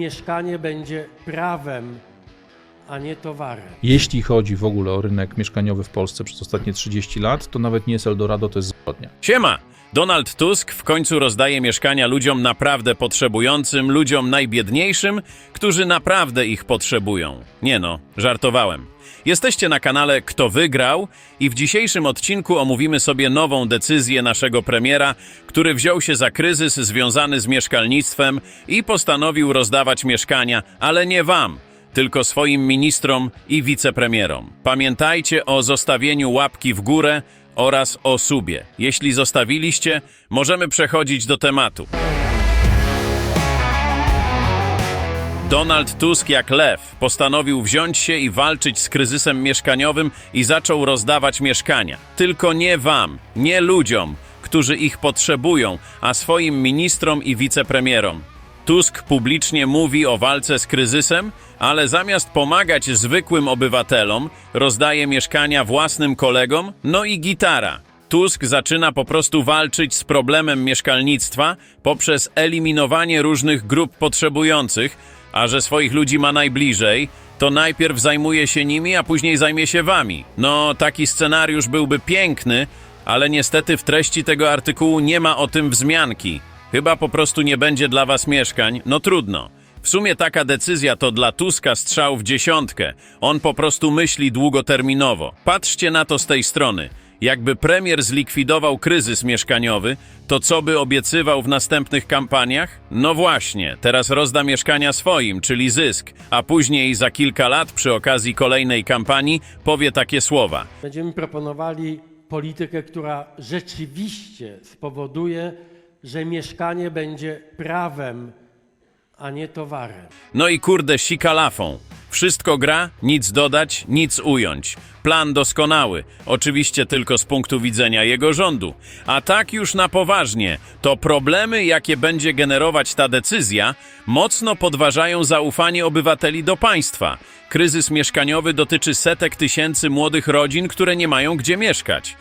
Mieszkanie będzie prawem, a nie towarem. Jeśli chodzi w ogóle o rynek mieszkaniowy w Polsce przez ostatnie 30 lat, to nawet nie jest Eldorado, to jest zbrodnia. Siema! Donald Tusk w końcu rozdaje mieszkania ludziom naprawdę potrzebującym, ludziom najbiedniejszym, którzy naprawdę ich potrzebują. Nie no, żartowałem. Jesteście na kanale Kto Wygrał i w dzisiejszym odcinku omówimy sobie nową decyzję naszego premiera, który wziął się za kryzys związany z mieszkalnictwem i postanowił rozdawać mieszkania, ale nie wam, tylko swoim ministrom i wicepremierom. Pamiętajcie o zostawieniu łapki w górę oraz o subie. Jeśli zostawiliście, możemy przechodzić do tematu. Donald Tusk jak lew postanowił wziąć się i walczyć z kryzysem mieszkaniowym i zaczął rozdawać mieszkania. Tylko nie wam, nie ludziom, którzy ich potrzebują, a swoim ministrom i wicepremierom. Tusk publicznie mówi o walce z kryzysem, ale zamiast pomagać zwykłym obywatelom, rozdaje mieszkania własnym kolegom, no i gitara. Tusk zaczyna po prostu walczyć z problemem mieszkalnictwa poprzez eliminowanie różnych grup potrzebujących, a że swoich ludzi ma najbliżej, to najpierw zajmuje się nimi, a później zajmie się wami. No, taki scenariusz byłby piękny, ale niestety w treści tego artykułu nie ma o tym wzmianki. Chyba po prostu nie będzie dla was mieszkań, no trudno. W sumie taka decyzja to dla Tuska strzał w dziesiątkę. On po prostu myśli długoterminowo. Patrzcie na to z tej strony. Jakby premier zlikwidował kryzys mieszkaniowy, to co by obiecywał w następnych kampaniach? No właśnie, teraz rozda mieszkania swoim, czyli zysk, a później za kilka lat przy okazji kolejnej kampanii powie takie słowa. Będziemy proponowali politykę, która rzeczywiście spowoduje, że mieszkanie będzie prawem, a nie towarem. No i kurde sika lafą. Wszystko gra, nic dodać, nic ująć. Plan doskonały, oczywiście tylko z punktu widzenia jego rządu. A tak już na poważnie, to problemy, jakie będzie generować ta decyzja, mocno podważają zaufanie obywateli do państwa. Kryzys mieszkaniowy dotyczy setek tysięcy młodych rodzin, które nie mają gdzie mieszkać.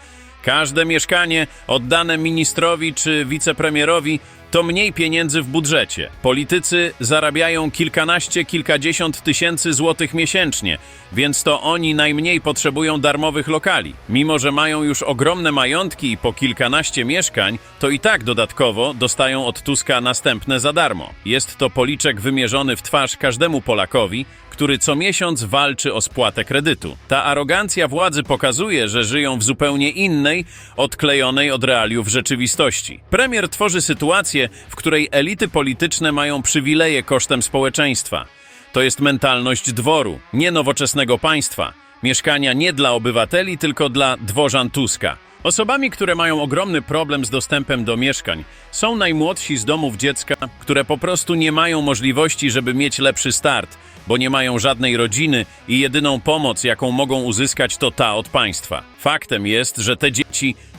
Każde mieszkanie oddane ministrowi czy wicepremierowi to mniej pieniędzy w budżecie. Politycy zarabiają kilkanaście, kilkadziesiąt tysięcy złotych miesięcznie, więc to oni najmniej potrzebują darmowych lokali. Mimo, że mają już ogromne majątki i po kilkanaście mieszkań, to i tak dodatkowo dostają od Tuska następne za darmo. Jest to policzek wymierzony w twarz każdemu Polakowi, który co miesiąc walczy o spłatę kredytu. Ta arogancja władzy pokazuje, że żyją w zupełnie innej, odklejonej od realiów rzeczywistości. Premier tworzy sytuację, w której elity polityczne mają przywileje kosztem społeczeństwa. To jest mentalność dworu, nie nowoczesnego państwa. Mieszkania nie dla obywateli, tylko dla dworzan Tuska. Osobami, które mają ogromny problem z dostępem do mieszkań, są najmłodsi z domów dziecka, które po prostu nie mają możliwości, żeby mieć lepszy start, bo nie mają żadnej rodziny i jedyną pomoc, jaką mogą uzyskać, to ta od państwa. Faktem jest, że te dzieci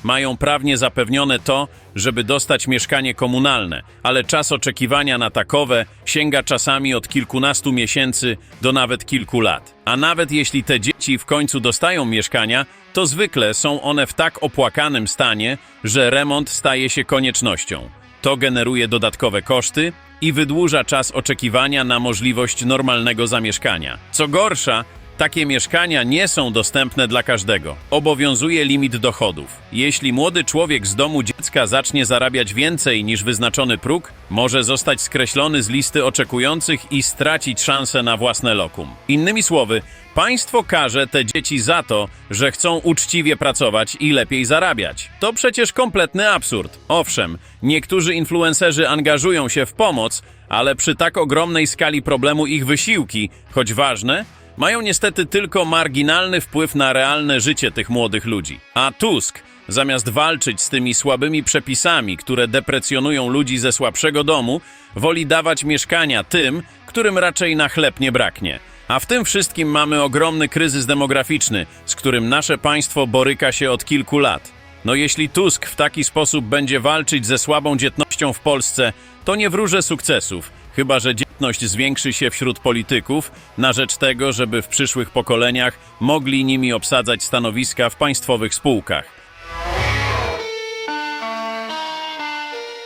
mają prawnie zapewnione to, żeby dostać mieszkanie komunalne, ale czas oczekiwania na takowe sięga czasami od kilkunastu miesięcy do nawet kilku lat. A nawet jeśli te dzieci w końcu dostają mieszkania, to zwykle są one w tak opłakanym stanie, że remont staje się koniecznością. To generuje dodatkowe koszty i wydłuża czas oczekiwania na możliwość normalnego zamieszkania. Co gorsza, takie mieszkania nie są dostępne dla każdego. Obowiązuje limit dochodów. Jeśli młody człowiek z domu dziecka zacznie zarabiać więcej niż wyznaczony próg, może zostać skreślony z listy oczekujących i stracić szansę na własne lokum. Innymi słowy, państwo karze te dzieci za to, że chcą uczciwie pracować i lepiej zarabiać. To przecież kompletny absurd. Owszem, niektórzy influencerzy angażują się w pomoc, ale przy tak ogromnej skali problemu ich wysiłki, choć ważne, mają niestety tylko marginalny wpływ na realne życie tych młodych ludzi. A Tusk, zamiast walczyć z tymi słabymi przepisami, które deprecjonują ludzi ze słabszego domu, woli dawać mieszkania tym, którym raczej na chleb nie braknie. A w tym wszystkim mamy ogromny kryzys demograficzny, z którym nasze państwo boryka się od kilku lat. No jeśli Tusk w taki sposób będzie walczyć ze słabą dzietnością w Polsce, to nie wróżę sukcesów, chyba że dzietność zwiększy się wśród polityków na rzecz tego, żeby w przyszłych pokoleniach mogli nimi obsadzać stanowiska w państwowych spółkach.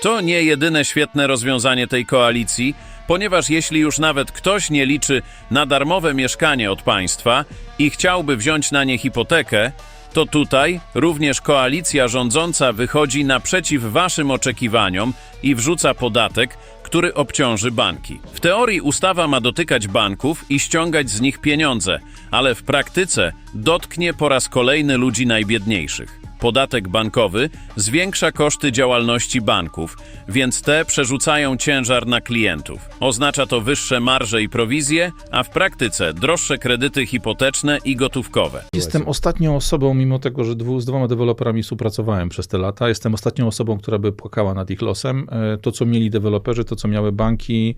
To nie jedyne świetne rozwiązanie tej koalicji, ponieważ jeśli już nawet ktoś nie liczy na darmowe mieszkanie od państwa i chciałby wziąć na nie hipotekę, to tutaj również koalicja rządząca wychodzi naprzeciw waszym oczekiwaniom i wrzuca podatek, który obciąży banki. W teorii ustawa ma dotykać banków i ściągać z nich pieniądze, ale w praktyce dotknie po raz kolejny ludzi najbiedniejszych. Podatek bankowy zwiększa koszty działalności banków, więc te przerzucają ciężar na klientów. Oznacza to wyższe marże i prowizje, a w praktyce droższe kredyty hipoteczne i gotówkowe. Jestem ostatnią osobą, mimo tego, że dwu, z dwoma deweloperami współpracowałem przez te lata, jestem ostatnią osobą, która by płakała nad ich losem. E, To, co mieli deweloperzy, to, co miały banki,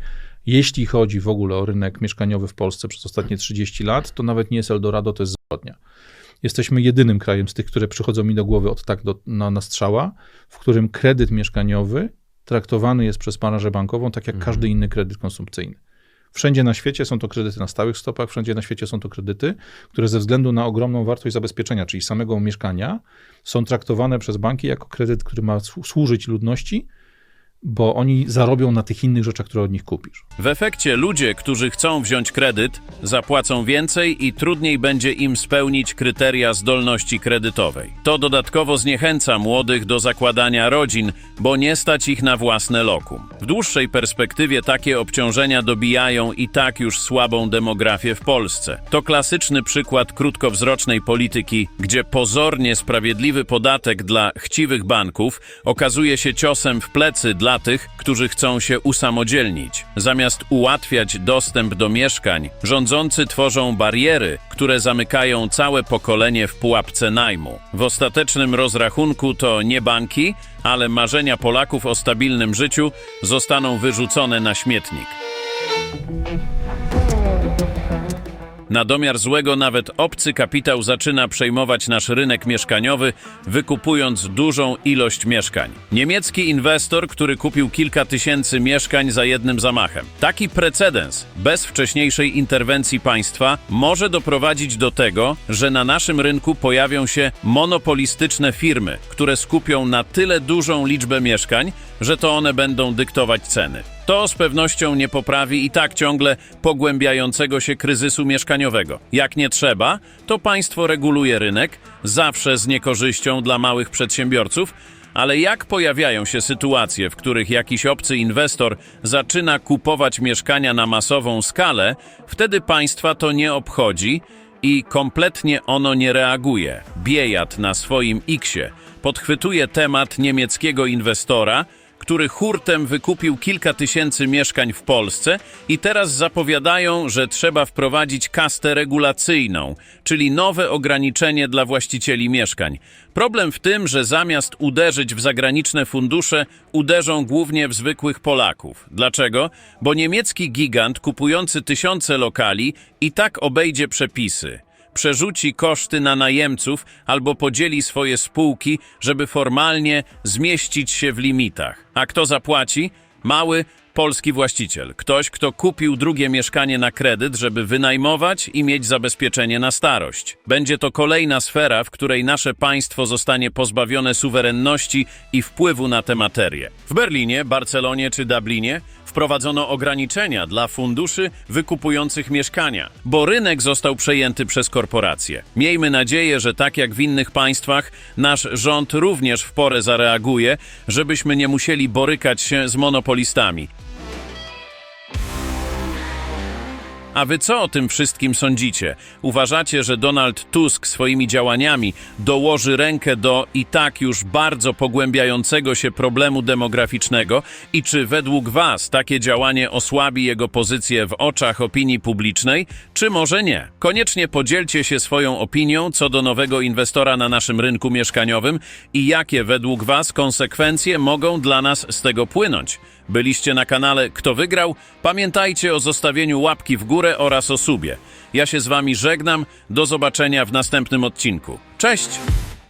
jeśli chodzi w ogóle o rynek mieszkaniowy w Polsce przez ostatnie 30 lat, to nawet nie jest Eldorado, to jest zbrodnia. Jesteśmy jedynym krajem z tych, które przychodzą mi do głowy od tak do, na, na strzała, w którym kredyt mieszkaniowy traktowany jest przez branżę bankową tak jak każdy inny kredyt konsumpcyjny. Wszędzie na świecie są to kredyty na stałych stopach, wszędzie na świecie są to kredyty, które ze względu na ogromną wartość zabezpieczenia, czyli samego mieszkania, są traktowane przez banki jako kredyt, który ma słu- służyć ludności, bo oni zarobią na tych innych rzeczach, które od nich kupisz. W efekcie ludzie, którzy chcą wziąć kredyt, zapłacą więcej i trudniej będzie im spełnić kryteria zdolności kredytowej. To dodatkowo zniechęca młodych do zakładania rodzin, bo nie stać ich na własne lokum. W dłuższej perspektywie takie obciążenia dobijają i tak już słabą demografię w Polsce. To klasyczny przykład krótkowzrocznej polityki, gdzie pozornie sprawiedliwy podatek dla chciwych banków okazuje się ciosem w plecy dla tych, którzy chcą się usamodzielnić. Zamiast ułatwiać dostęp do mieszkań, rządzący tworzą bariery, które zamykają całe pokolenie w pułapce najmu. W ostatecznym rozrachunku to nie banki, ale marzenia Polaków o stabilnym życiu zostaną wyrzucone na śmietnik. Na domiar złego nawet obcy kapitał zaczyna przejmować nasz rynek mieszkaniowy, wykupując dużą ilość mieszkań. Niemiecki inwestor, który kupił kilka tysięcy mieszkań za jednym zamachem. Taki precedens, bez wcześniejszej interwencji państwa, może doprowadzić do tego, że na naszym rynku pojawią się monopolistyczne firmy, które skupią na tyle dużą liczbę mieszkań, że to one będą dyktować ceny. To z pewnością nie poprawi i tak ciągle pogłębiającego się kryzysu mieszkaniowego. Jak nie trzeba, to państwo reguluje rynek, zawsze z niekorzyścią dla małych przedsiębiorców, ale jak pojawiają się sytuacje, w których jakiś obcy inwestor zaczyna kupować mieszkania na masową skalę, wtedy państwa to nie obchodzi i kompletnie ono nie reaguje. Biejat na swoim X-ie podchwytuje temat niemieckiego inwestora, który hurtem wykupił kilka tysięcy mieszkań w Polsce i teraz zapowiadają, że trzeba wprowadzić kastę regulacyjną, czyli nowe ograniczenie dla właścicieli mieszkań. Problem w tym, że zamiast uderzyć w zagraniczne fundusze, uderzą głównie w zwykłych Polaków. Dlaczego? Bo niemiecki gigant kupujący tysiące lokali i tak obejdzie przepisy przerzuci koszty na najemców albo podzieli swoje spółki, żeby formalnie zmieścić się w limitach. A kto zapłaci? Mały polski właściciel. Ktoś, kto kupił drugie mieszkanie na kredyt, żeby wynajmować i mieć zabezpieczenie na starość. Będzie to kolejna sfera, w której nasze państwo zostanie pozbawione suwerenności i wpływu na tę materię. W Berlinie, Barcelonie czy Dublinie wprowadzono ograniczenia dla funduszy wykupujących mieszkania, bo rynek został przejęty przez korporacje. Miejmy nadzieję, że tak jak w innych państwach, nasz rząd również w porę zareaguje, żebyśmy nie musieli borykać się z monopolistami. A wy co o tym wszystkim sądzicie? Uważacie, że Donald Tusk swoimi działaniami dołoży rękę do i tak już bardzo pogłębiającego się problemu demograficznego? I czy według was takie działanie osłabi jego pozycję w oczach opinii publicznej, czy może nie? Koniecznie podzielcie się swoją opinią co do nowego inwestora na naszym rynku mieszkaniowym i jakie według was konsekwencje mogą dla nas z tego płynąć. Byliście na kanale Kto Wygrał? Pamiętajcie o zostawieniu łapki w górę oraz o subie. Ja się z wami żegnam, do zobaczenia w następnym odcinku. Cześć!